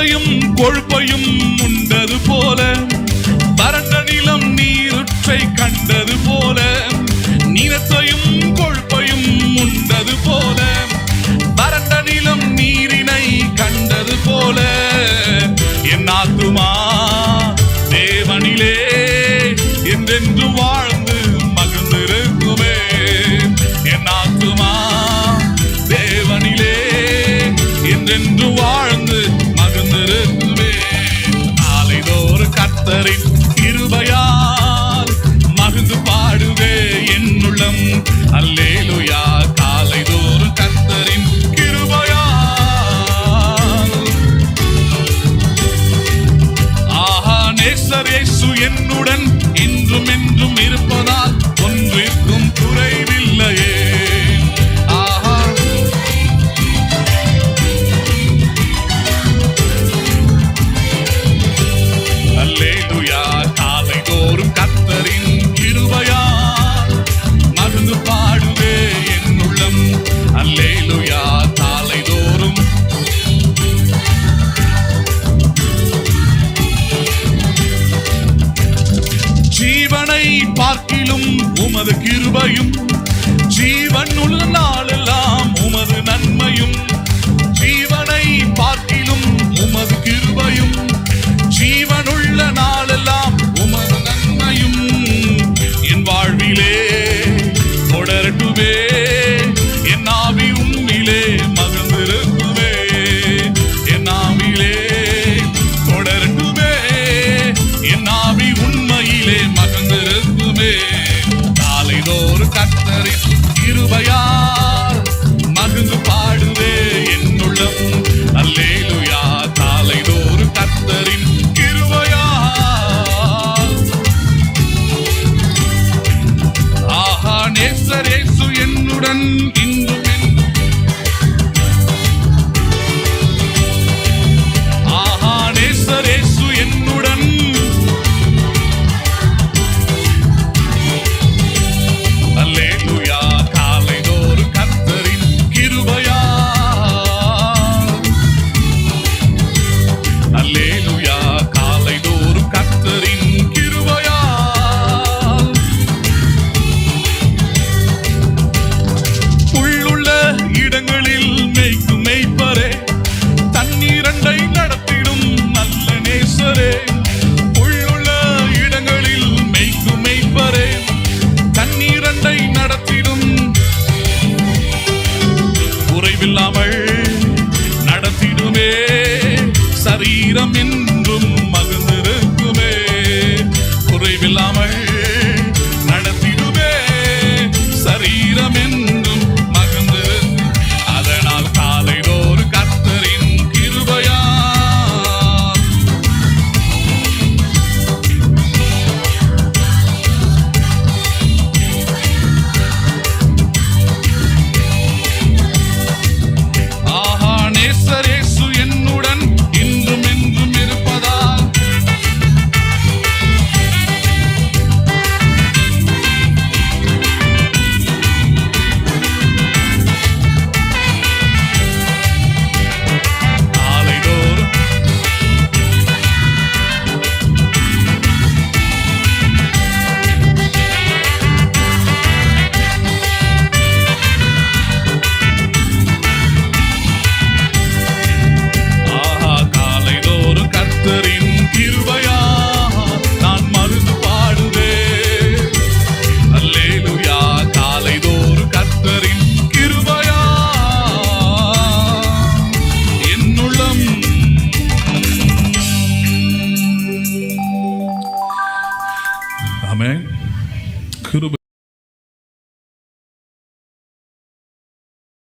கொழுப்பையும் கொழுப்பையும் உண்டது போல. வறண்ட நிலம் நீருற்றை கண்டது போல. நீரத்தையும் கொழுப்பையும் உண்டது போல. வறண்ட நிலம் நீரினை கண்டது போல. என் ஆத்துமா தேவனிலே என்றென்று வாழ கர்த்தரின் இருபயால் மகிழ்ந்து பாடுவே என்னுள்ளம். அல்லேலுயா. காலை தோறும் கர்த்தரின் கிருபயால். ஆஹா நேசரேசு என்னுடன் இன்றும் என்றும் இருப்பதா? ஜீவனை பார்க்கிலும் உமது கிருபையும் ஜீவன் உள்ள நாளெல்லாம் உமது நன்மையும். நடத்த